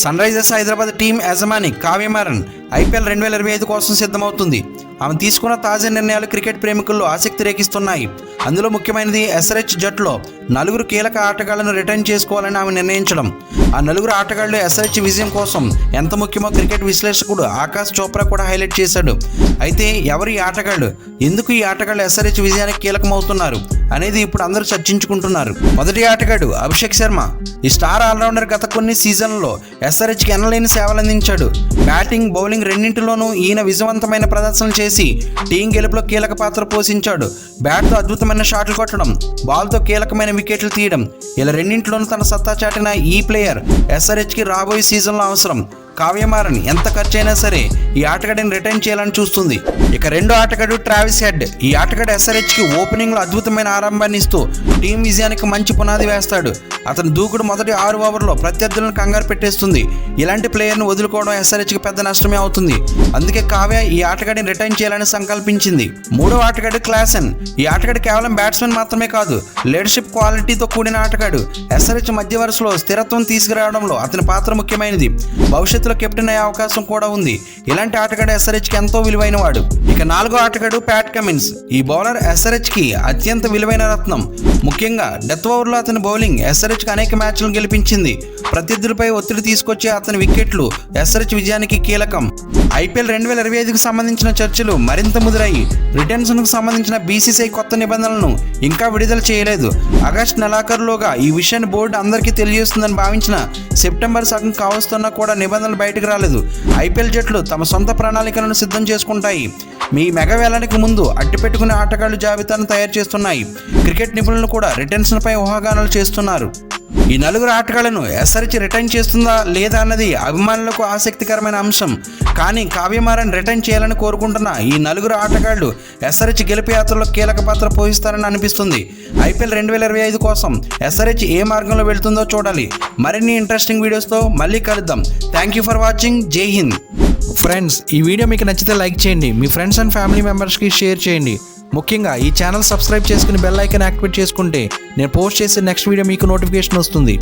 Sun Risers Hyderabad team యజమాని Kavya Maran IPL రెండు వేల ఇరవై ఐదు కోసం సిద్ధమవుతుంది. ఆమె తీసుకున్న తాజా నిర్ణయాలు క్రికెట్ ప్రేమికుల్లో ఆసక్తి రేకిస్తున్నాయి. అందులో ముఖ్యమైనది ఎస్ఆర్హెచ్ జట్లో నలుగురు కీలక ఆటగాళ్ళను రిటర్న్ చేసుకోవాలని ఆమె నిర్ణయించడం. ఆ నలుగురు ఆటగాళ్ళు ఎస్ఆర్హెచ్ విజయం కోసం ఎంత ముఖ్యమో క్రికెట్ విశ్లేషకుడు ఆకాష్ చోప్రా కూడా హైలైట్ చేశాడు. అయితే ఎవరు ఈ ఆటగాళ్ళు? ఎందుకు ఈ ఆటగాళ్ళు ఎస్ఆర్హెచ్ విజయానికి కీలకమవుతున్నారు? అనేది ఇప్పుడు అందరూ చర్చించుకుంటున్నారు. మొదటి ఆటగాడు అభిషేక్ శర్మ. ఈ స్టార్ ఆల్రౌండర్ గత కొన్ని సీజన్లలో ఎస్ఆర్హెచ్కి ఎనలేని సేవలు అందించాడు బ్యాటింగ్ బౌలింగ్ రెండింటిలోనూ ఈయన విజయవంతమైన ప్రదర్శన చేసి టీం గెలుపులో కీలక పాత్ర పోషించాడు. బ్యాట్తో అద్భుతమైన షాట్లు కొట్టడం బాల్తో కీలకమైన వికెట్లు తీయడం. ఇలా రెండింటిలోనూ తన సత్తా చాటిన ఈ ప్లేయర్ ఎస్ఆర్హెచ్కి రాబోయే సీజన్లో అవసరం. కావ్యమారని ఎంత ఖర్చైనా సరే ఈ ఆటగాడిని రిటర్న్ చేయాలని చూస్తుంది. ఇక రెండో ఆటగాడు ట్రావిస్ హెడ్. ఈ ఆటగాడు ఎస్ఆర్హెచ్కి ఓపెనింగ్లో అద్భుతమైన ఆరంభాన్ని ఇస్తూ టీం విజయానికి మంచి పునాది వేస్తాడు. అతని దూకుడు మొదటి ఆరు ఓవర్లో ప్రత్యర్థులను కంగారు పెట్టేస్తుంది. ఇలాంటి ప్లేయర్ను వదులుకోవడం ఎస్ఆర్హెచ్కి పెద్ద నష్టమే అవుతుంది. అందుకే కావ్య ఈ ఆటగాడిని రిటర్న్ చేయాలని సంకల్పించింది. మూడో ఆటగాడు క్లాసన్. ఈ ఆటగాడు కేవలం బ్యాట్స్మెన్ మాత్రమే కాదు లీడర్షిప్ క్వాలిటీతో కూడిన ఆటగాడు. ఎస్ఆర్హెచ్ మధ్య వరుసలో స్థిరత్వం తీసుకురావడంలో అతని పాత్ర ముఖ్యమైనది. భవిష్యత్ భవిష్యత్తులో కెప్టెన్ అయ్యే అవకాశం కూడా ఉంది. ఇలాంటి ఆటగాడు ఎస్ఆర్హెచ్కి ఎంతో విలువైన వాడు ఇక నాలుగో ఆటగాడు ప్యాట్ కమిన్స్. ఈ బౌలర్ ఎస్ఆర్హెచ్కి అత్యంత విలువైన రత్నం. ముఖ్యంగా డెత్ ఓవర్లో అతని బౌలింగ్ ఎస్ఆర్హెచ్కి అనేక మ్యాచ్లను గెలిపించింది. ప్రత్యర్థులపై ఒత్తిడి తీసుకొచ్చే అతని వికెట్లు ఎస్ఆర్హెచ్ విజయానికి కీలకం. ఐపీఎల్ రెండు వేల ఇరవై ఐదుకు సంబంధించిన చర్చలు మరింత ముదిరాయి. రిటర్న్స్కు సంబంధించిన బీసీసీఐ కొత్త నిబంధనలను ఇంకా విడుదల చేయలేదు. ఆగస్టు నెలాఖరులోగా ఈ విషయాన్ని బోర్డు అందరికీ తెలియజేస్తుందని భావించిన సెప్టెంబర్ సగం కావస్తున్నా కూడా నిబంధనలు బయటకు రాలేదు. ఐపీఎల్ జట్లు తమ సొంత ప్రణాళికలను సిద్ధం చేసుకుంటాయి. మీ మెగా వేలానికి ముందు అడ్డుపెట్టుకునే ఆటగాళ్ళ జాబితాను తయారు చేస్తున్నాయి. క్రికెట్ నిపుణులు కూడా రిటర్న్స్పై ఊహాగానాలు చేస్తున్నారు. ఈ నలుగురు ఆటగాళ్ళను ఎసరిచి రిటర్న్ చేస్తుందా లేదా అన్నది అభిమానులకు ఆసక్తికరమైన అంశం. కానీ కావ్యమారాన్ని రిటర్న్ చేయాలని కోరుకుంటున్న ఈ నలుగురు ఆటగాళ్ళు ఎస్ఆర్హెచ్ గెలుపు యాత్రలో కీలక పాత్ర పోషిస్తారని అనిపిస్తుంది. ఐపీఎల్ రెండు వేల ఇరవై ఐదు కోసం ఎస్ఆర్హెచ్ ఏ మార్గంలో వెళ్తుందో చూడాలి. మరిన్ని ఇంట్రెస్టింగ్ వీడియోస్తో మళ్ళీ కలుద్దాం. థ్యాంక్ యూ ఫర్ వాచింగ్ జై హింద్ ఫ్రెండ్స్ ఈ వీడియో మీకు నచ్చితే లైక్ చేయండి. మీ ఫ్రెండ్స్ అండ్ ఫ్యామిలీ మెంబర్స్కి షేర్ చేయండి. ముఖ్యంగా ఈ ఛానల్ సబ్స్క్రైబ్ చేసుకుని బెల్ ఐకాన్ యాక్టివేట్ చేసుకుంటే నేను పోస్ట్ చేసే నెక్స్ట్ వీడియో మీకు నోటిఫికేషన్ వస్తుంది.